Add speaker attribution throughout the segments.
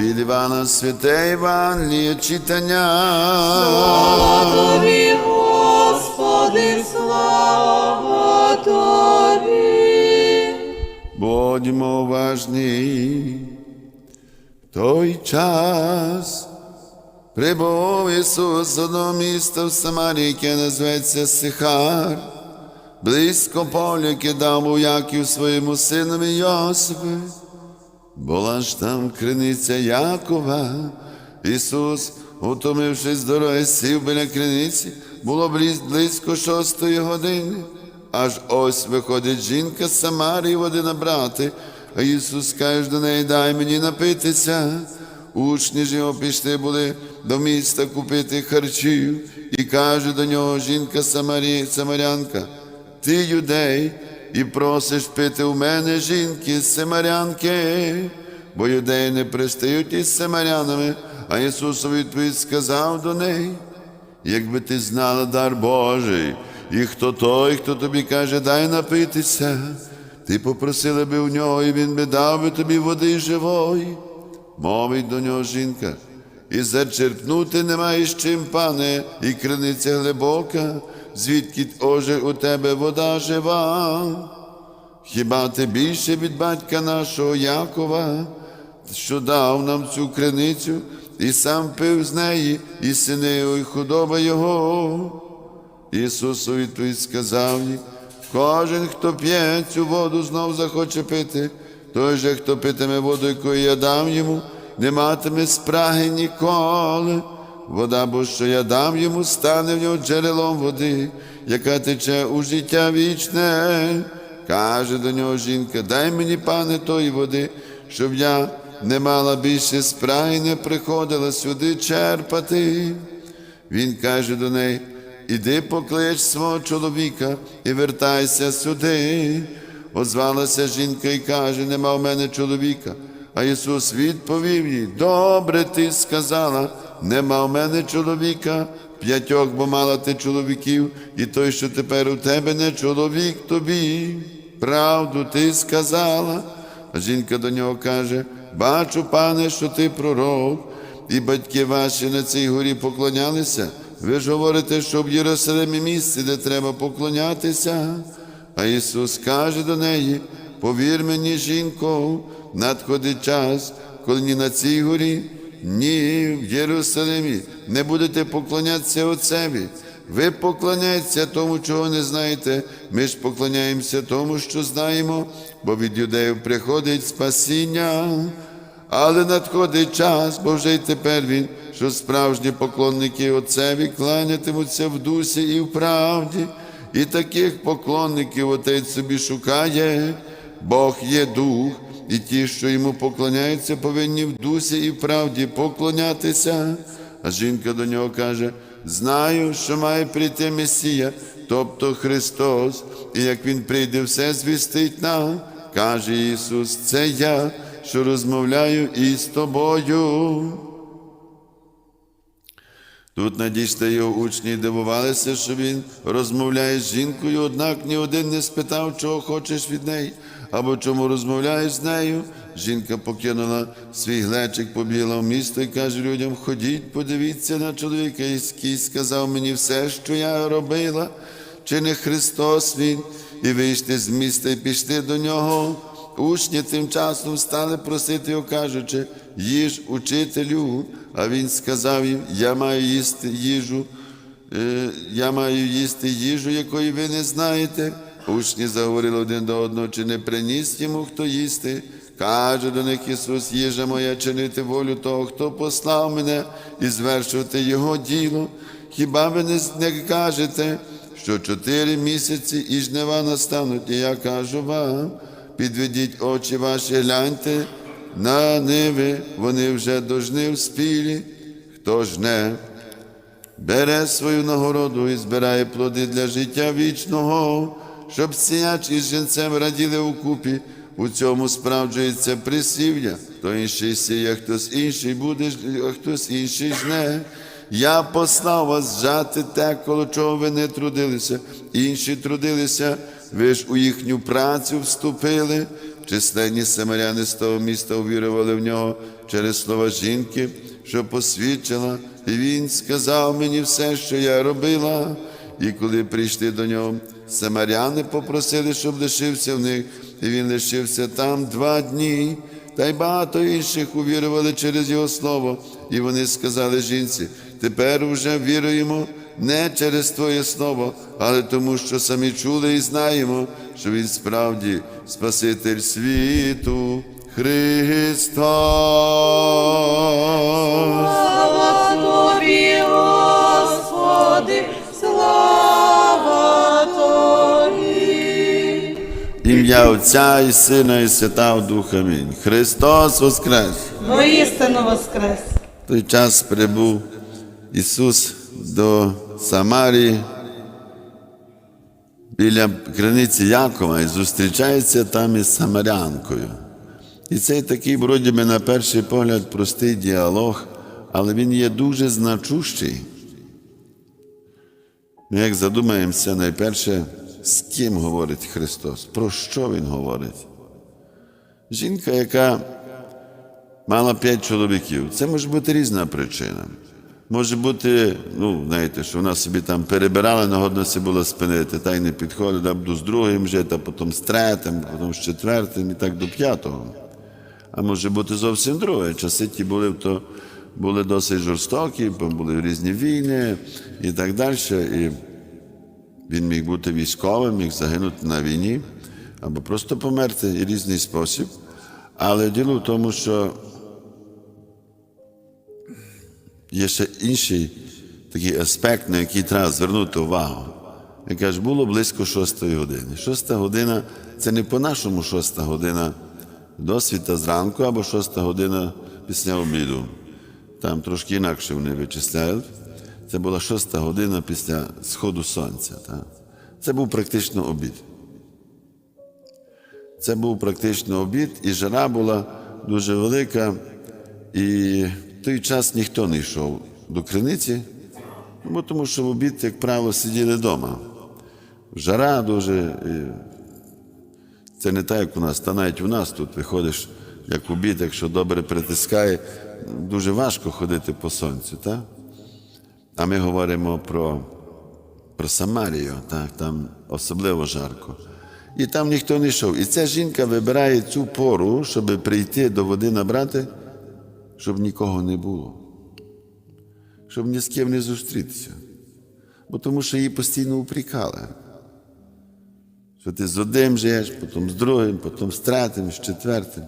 Speaker 1: Від Івана Святе Євангеліє читання.
Speaker 2: Тобі, Господи, слава Тобі.
Speaker 1: Будьмо уважні. Той час прибув Ісус з одного міста в Самарії, яке називається Сихар, близько поля, яке дав у Яків своєму синові Йосипу. Була ж там криниця Якова. Ісус, утомившись з дороги, сів біля криниці, було близь- близько шостої години. Аж ось виходить жінка з Самарії води набрати, а Ісус каже до неї, дай мені напитися. Учні ж його пішли були до міста купити харчів, і каже до нього жінка Самарі, Самарянка, ти юдей, і просиш пити у мене жінки з Самарянки, бо юдеї не пристають із Самарянами, а Ісус відповідь сказав до неї, якби ти знала дар Божий, і хто той, хто тобі каже, дай напитися, ти попросила би у нього, і він би дав би тобі води живої. Мовить до нього жінка, і зачерпнути немає з чим, пане, і криниця глибока, звідки оже у тебе вода жива. Хіба ти більше від батька нашого Якова, що дав нам цю криницю, і сам пив з неї, і сини і худоба його. Ісус у відповідь сказав їй, кожен, хто п'є цю воду, знов захоче пити, той же, хто питиме воду, яку я дам йому, не матиме спраги ніколи. Вода, бо що я дам йому, стане в нього джерелом води, яка тече у життя вічне. Каже до нього жінка, дай мені, пане, тої води, щоб я не мала більше спраги, не приходила сюди черпати. Він каже до неї, іди поклич свого чоловіка і вертайся сюди. Озвалася жінка і каже, нема в мене чоловіка. А Ісус відповів їй, добре ти сказала, нема в мене чоловіка, п'ятьох, бо мала ти чоловіків, і той, що тепер у тебе не чоловік тобі. Правду ти сказала. А жінка до нього каже, бачу, пане, що ти пророк, і батьки ваші на цій горі поклонялися. Ви ж говорите, що в Єрусалимі місце, де треба поклонятися. А Ісус каже до неї: повір мені, жінко, надходить час, коли ні на цій горі, ні в Єрусалимі не будете поклонятися Отцеві. Ви поклоняєтеся тому, чого не знаєте. Ми ж поклоняємося тому, що знаємо, бо від юдеїв приходить спасіння. Але надходить час, бо вже й тепер він, що справжні поклонники Отцеві кланятимуться в дусі і в правді, і таких поклонників Отець собі шукає. Бог є дух, і ті, що йому поклоняються, повинні в дусі і в правді поклонятися. А жінка до нього каже: знаю, що має прийти Месія, тобто Христос, і як Він прийде, все звістить нам. Каже Ісус, це я, що розмовляю із тобою. Тут надійшли його учні і дивувалися, що він розмовляє з жінкою, однак ні один не спитав, чого хочеш від неї, або чому розмовляєш з нею. Жінка покинула свій глечик, побігла в місто і каже людям: ходіть, подивіться на чоловіка, який сказав мені все, що я робила, чи не Христос він, і вийшли з міста і пішли до нього. Учні тим часом стали просити його, кажучи, їж учителю. А він сказав їм: Я маю їсти їжу, е, я маю їсти їжу, якої ви не знаєте. Учні заговорили один до одного, чи не приніс йому хто їсти. Каже до них Ісус, їжа моя чинити волю того, хто послав мене і звершувати Його діло. Хіба ви не, не кажете, що чотири місяці і жнива настануть, і я кажу вам, підведіть очі ваші, гляньте на ниви, вони вже до жнив спілі. Хто жне, бере свою нагороду і збирає плоди для життя вічного, щоб сіяч із жінцем раділи у купі. У цьому справджується присів'я, хто інший сіє, хтось інший буде, а хтось інший жне. Я послав вас жати те, коло чого ви не трудилися, інші трудилися, ви ж у їхню працю вступили. численні самаряни з того міста увірували в нього через слова жінки, що посвідчила, і він сказав мені все, що я робила. І коли прийшли до нього, самаряни попросили, щоб лишився в них, і він лишився там два дні. Та й багато інших увірували через його слово, і вони сказали жінці: тепер уже віруємо не через Твоє слово, але тому, що самі чули і знаємо, що Він справді Спаситель світу Христос.
Speaker 2: Слава Тобі, Господи, слава Тобі.
Speaker 1: Ім'я Отця і Сина, і Святого Духа. Амінь. Христос Воскрес!
Speaker 2: Воістину воскрес.
Speaker 1: Той час прибув Ісус до Самарії біля криниці Якова і зустрічається там із Самарянкою. І цей такий, вроді би, на перший погляд, простий діалог, але він є дуже значущий. Ми як задумаємося найперше, з ким говорить Христос, про що Він говорить. Жінка, яка мала п'ять чоловіків. Це може бути різна причина. Може бути, ну, знаєте, що вона собі там перебирала, нагодно було спинити, та й не підходить, а буду з другим жити, а потім з третім, потім з четвертим і так до п'ятого. А може бути зовсім друге. Часи ті були, то були досить жорстокі, були різні війни і так далі. І він міг бути військовим, міг загинути на війні або просто померти і різний спосіб. Але діло в тому, що є ще інший такий аспект, на який треба звернути увагу. Я кажу, було близько шостої години. Шоста година це не по-нашому шоста година до світа зранку або шоста година після обіду. Там трошки інакше вони вичисляють. Це була шоста година після сходу сонця. Так? Це був практично обід. Це був практично обід, і жара була дуже велика, і той час ніхто не йшов до криниці, ну, бо тому що в обід, як правило, сиділи вдома. Жара дуже. Це не так, як у нас, та навіть у нас тут виходиш, як в обід, якщо добре притискає, дуже важко ходити по сонцю. Так? А ми говоримо про, про Самарію, так? там особливо жарко. І там ніхто не йшов. І ця жінка вибирає цю пору, щоб прийти до води набрати, щоб нікого не було, щоб ні з ким не зустрітися. Бо тому що її постійно упрікали. Що ти з одним живеш, потім з другим, потім з третім, з четвертим.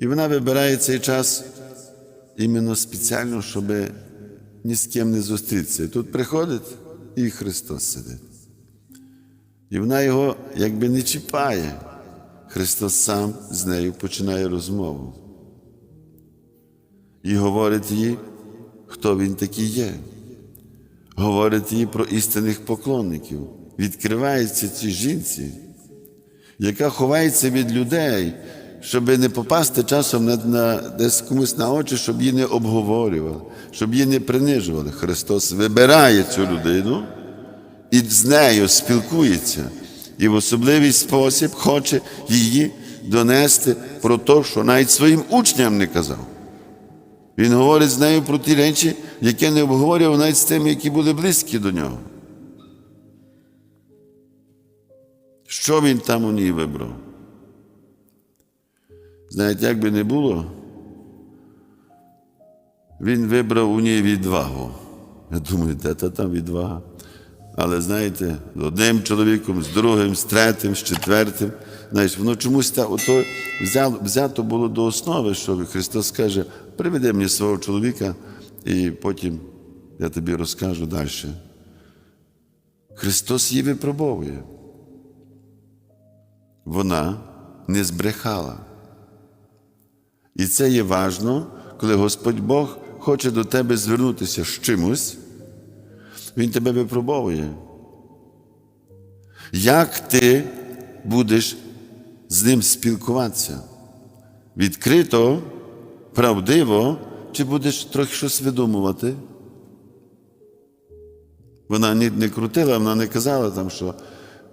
Speaker 1: І вона вибирає цей час іменно спеціально, щоб ні з ким не зустрітися. І тут приходить і Христос сидить. І вона його якби не чіпає. Христос сам з нею починає розмову. І говорить їй, хто він такий є. Говорить їй про істинних поклонників. Відкривається цій жінці, яка ховається від людей, щоб не попасти часом на, на, десь комусь на очі, щоб її не обговорювали, щоб її не принижували. Христос вибирає цю людину і з нею спілкується, і в особливий спосіб хоче її донести про те, що навіть своїм учням не казав. Він говорить з нею про ті речі, які не обговорював навіть з тими, які були близькі до нього. Що він там у ній вибрав? Знаєте, як би не було, він вибрав у ній відвагу. Я думаю, де та там відвага? Але знаєте, з одним чоловіком, з другим, з третім, з четвертим. Знаєш, воно чомусь та, ото взяло, взято було до основи, що Христос каже, приведи мені свого чоловіка, і потім я тобі розкажу далі. Христос її випробовує. Вона не збрехала. І це є важно, коли Господь Бог хоче до тебе звернутися з чимось, Він тебе випробовує. Як ти будеш з ним спілкуватися? Відкрито, правдиво, чи будеш трохи щось видумувати? Вона не, крутила, вона не казала там, що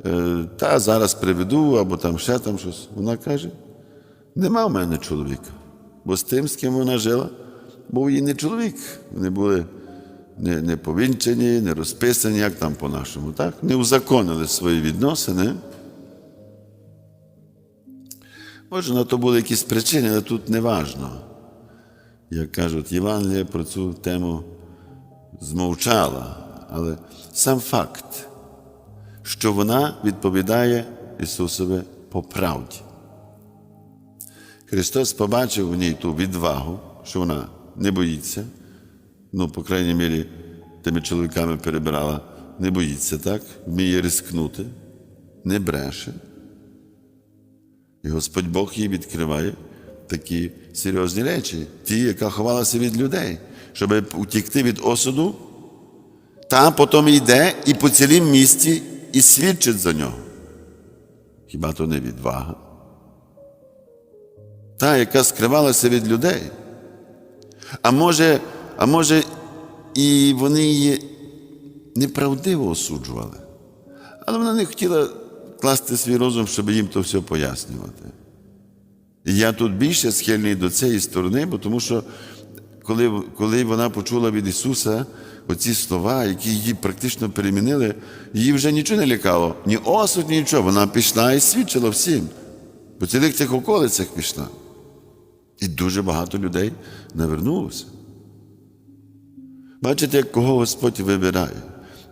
Speaker 1: е, та зараз приведу, або там ще там щось. Вона каже: нема в мене чоловіка. Бо з тим, з ким вона жила, був її не чоловік. Вони були не, не повінчені, не розписані, як там по-нашому, так? Не узаконили свої відносини. Може, на то були якісь причини, але тут не важно. Як кажуть, Євангелія про цю тему змовчала. Але сам факт, що вона відповідає Ісусові по правді. Христос побачив в ній ту відвагу, що вона не боїться, ну, по крайній мірі, тими чоловіками перебирала, не боїться, так? Вміє рискнути, не бреше. І Господь Бог їй відкриває такі серйозні речі, ті, яка ховалася від людей, щоб утікти від осуду, та потім йде і по цілім місті і свідчить за нього. Хіба то не відвага? Та, яка скривалася від людей. А може, а може, і вони її неправдиво осуджували. Але вона не хотіла класти свій розум, щоб їм то все пояснювати. І я тут більше схильний до цієї сторони, бо тому що коли, коли вона почула від Ісуса оці слова, які її практично перемінили, її вже нічого не лякало, ні осуд, ні нічого. Вона пішла і свідчила всім. По цілих цих околицях пішла. І дуже багато людей навернулося. Бачите, кого Господь вибирає.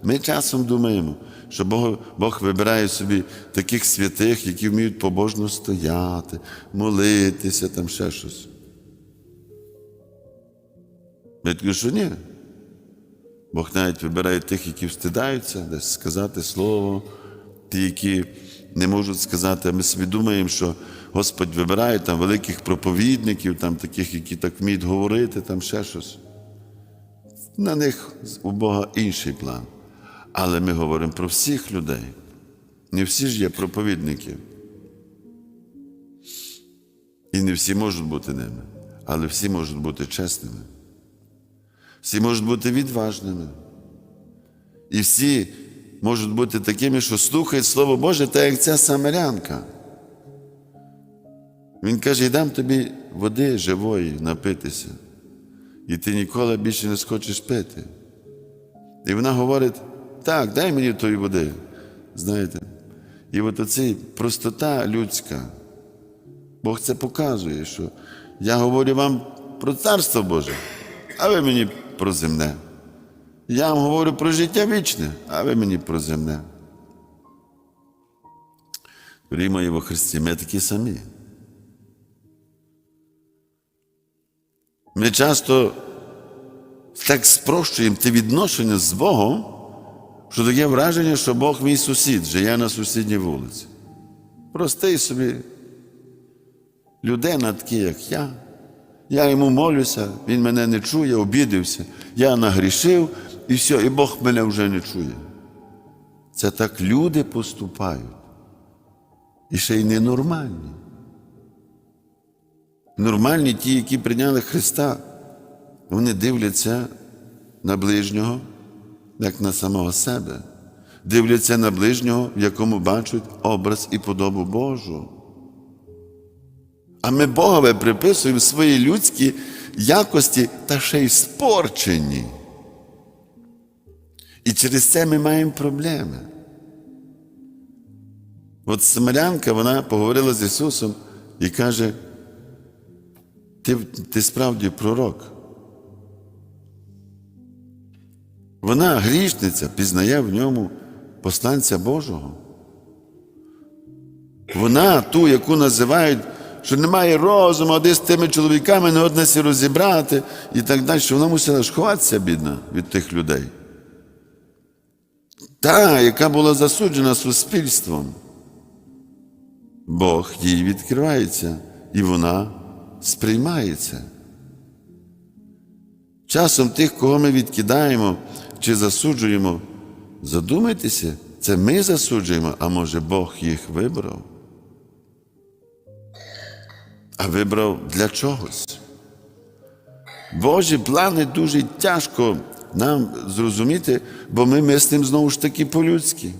Speaker 1: Ми часом думаємо, що Бог, Бог вибирає собі таких святих, які вміють побожно стояти, молитися, там ще щось. Я кажу, що ні. Бог навіть вибирає тих, які встидаються десь сказати слово, ті, які не можуть сказати, а ми собі думаємо, що Господь вибирає там великих проповідників, там таких, які так вміють говорити, там ще щось. На них у Бога інший план. Але ми говоримо про всіх людей. Не всі ж є проповідники. І не всі можуть бути ними, але всі можуть бути чесними. Всі можуть бути відважними. І всі можуть бути такими, що слухають Слово Боже, так як ця самарянка. Він каже: «Я дам тобі води живої напитися, і ти ніколи більше не схочеш пити. І вона говорить: так, дай мені тої води. Знаєте, і от оця простота людська, Бог це показує, що я говорю вам про Царство Боже, а ви мені про земне. Я вам говорю про життя вічне, а ви мені про земне. Дорогі мої Христі, ми такі самі. Ми часто так спрощуємо те відношення з Богом, що таке враження, що Бог мій сусід, живе на сусідній вулиці. Простий собі людина, такий, як я. Я йому молюся, він мене не чує, обідився. Я нагрішив і все, і Бог мене вже не чує. Це так люди поступають. І ще й ненормальні. Нормальні ті, які прийняли Христа, вони дивляться на ближнього, як на самого себе, дивляться на ближнього, в якому бачать образ і подобу Божу. А ми Богове приписуємо свої людські якості та ще й спорчені. І через це ми маємо проблеми. От Самарянка, вона поговорила з Ісусом і каже, ти, ти справді пророк. Вона грішниця, пізнає в ньому посланця Божого. Вона ту, яку називають, що немає розуму, а десь з тими чоловіками не одне розібрати і так далі, що вона мусила ж ховатися, бідна, від тих людей. Та, яка була засуджена суспільством. Бог їй відкривається, і вона сприймається. Часом тих, кого ми відкидаємо чи засуджуємо, задумайтеся, це ми засуджуємо, а може Бог їх вибрав. А вибрав для чогось. Божі плани дуже тяжко нам зрозуміти, бо ми мислимо знову ж таки по-людськи.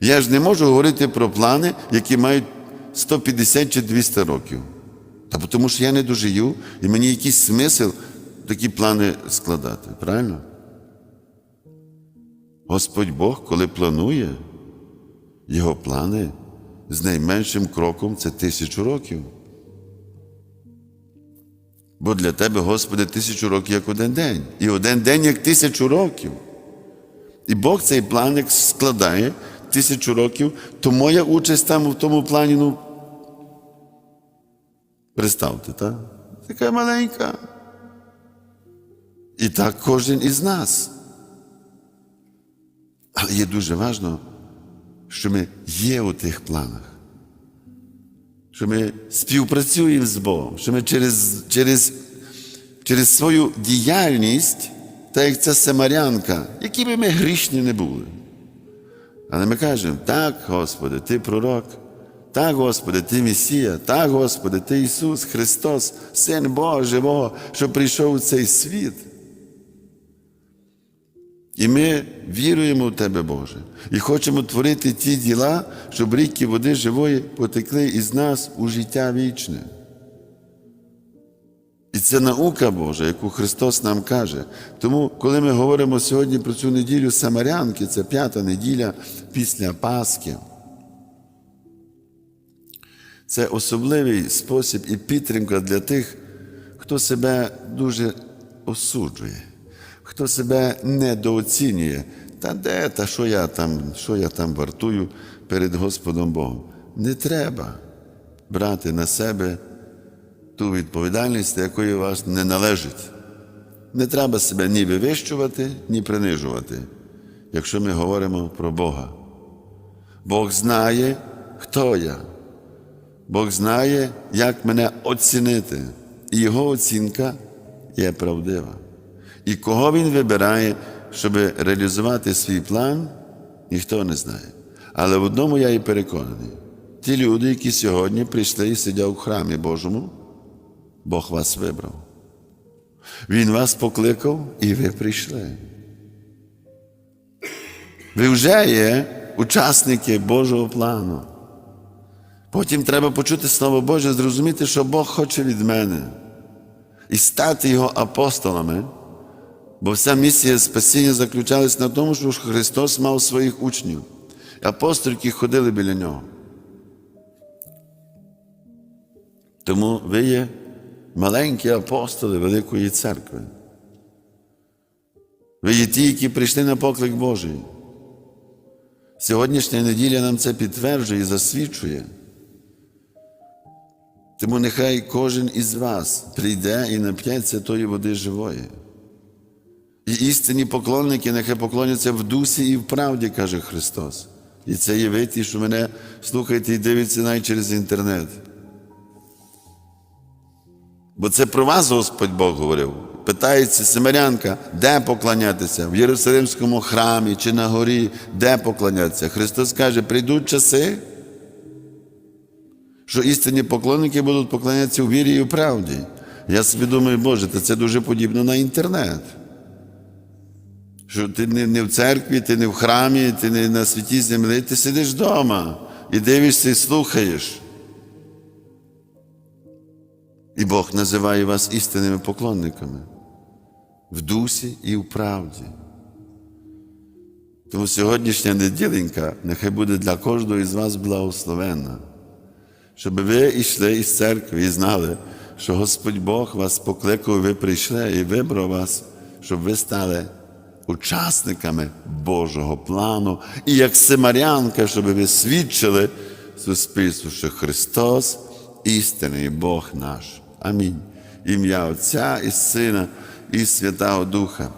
Speaker 1: Я ж не можу говорити про плани, які мають 150 чи 200 років. Та тому що я не дожию, і мені якийсь смисл такі плани складати. Правильно? Господь Бог, коли планує, його плани з найменшим кроком це тисячу років. Бо для тебе, Господи, тисячу років як один день. І один день як тисячу років. І Бог цей план як складає тисячу років, то моя участь там в тому плані, ну, представте, так? Така маленька. І так кожен із нас. Але є дуже важливо, що ми є у тих планах, що ми співпрацюємо з Богом, що ми через, через, через свою діяльність, так як ця самарянка, які би ми грішні не були. Але ми кажемо, так, Господи, Ти пророк, так, Господи, Ти Месія, так, Господи, Ти Ісус Христос, Син Бога Живого, що прийшов у цей світ. І ми віруємо в Тебе, Боже, і хочемо творити ті діла, щоб ріки води живої потекли із нас у життя вічне. І це наука Божа, яку Христос нам каже. Тому, коли ми говоримо сьогодні про цю неділю Самарянки, це п'ята неділя після Пасхи, це особливий спосіб і підтримка для тих, хто себе дуже осуджує, хто себе недооцінює. Та де, та що я там, що я там вартую перед Господом Богом? Не треба брати на себе ту відповідальність, якої вас не належить. Не треба себе ні вивищувати, ні принижувати, якщо ми говоримо про Бога. Бог знає, хто я. Бог знає, як мене оцінити. І Його оцінка є правдива. І кого Він вибирає, щоб реалізувати свій план, ніхто не знає. Але в одному я і переконаний: ті люди, які сьогодні прийшли і сидять у храмі Божому, Бог вас вибрав. Він вас покликав, і ви прийшли. Ви вже є учасники Божого плану. Потім треба почути Слово Боже, зрозуміти, що Бог хоче від мене, і стати Його апостолами, бо вся місія спасіння заключалась на тому, що Христос мав своїх учнів, апостолів, які ходили біля нього. Тому ви є маленькі апостоли Великої церкви. Ви є ті, які прийшли на поклик Божий. Сьогоднішня неділя нам це підтверджує і засвідчує. Тому нехай кожен із вас прийде і нап'ється тої води живої. І істинні поклонники нехай поклоняться в дусі і в правді, каже Христос. І це є ви що мене слухаєте і дивиться навіть через інтернет. Бо це про вас Господь Бог говорив. Питається Семерянка, де поклонятися? В Єрусалимському храмі чи на горі, де поклонятися? Христос каже, прийдуть часи, що істинні поклонники будуть поклонятися у вірі і у правді. Я собі думаю, Боже, та це дуже подібно на інтернет. Що ти не, в церкві, ти не в храмі, ти не на святі землі, ти сидиш вдома і дивишся і слухаєш. І Бог називає вас істинними поклонниками в дусі і в правді. Тому сьогоднішня неділенька нехай буде для кожного із вас благословенна, щоб ви йшли із церкви і знали, що Господь Бог вас покликав, ви прийшли і вибрав вас, щоб ви стали учасниками Божого плану, і як Семарянка, щоб ви свідчили суспільству, що Христос істинний Бог наш. Амінь. Ім'я Отця і Сина, і Святого Духа.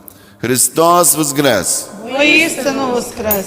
Speaker 1: Христос Воскрес!
Speaker 2: Воістину воскрес!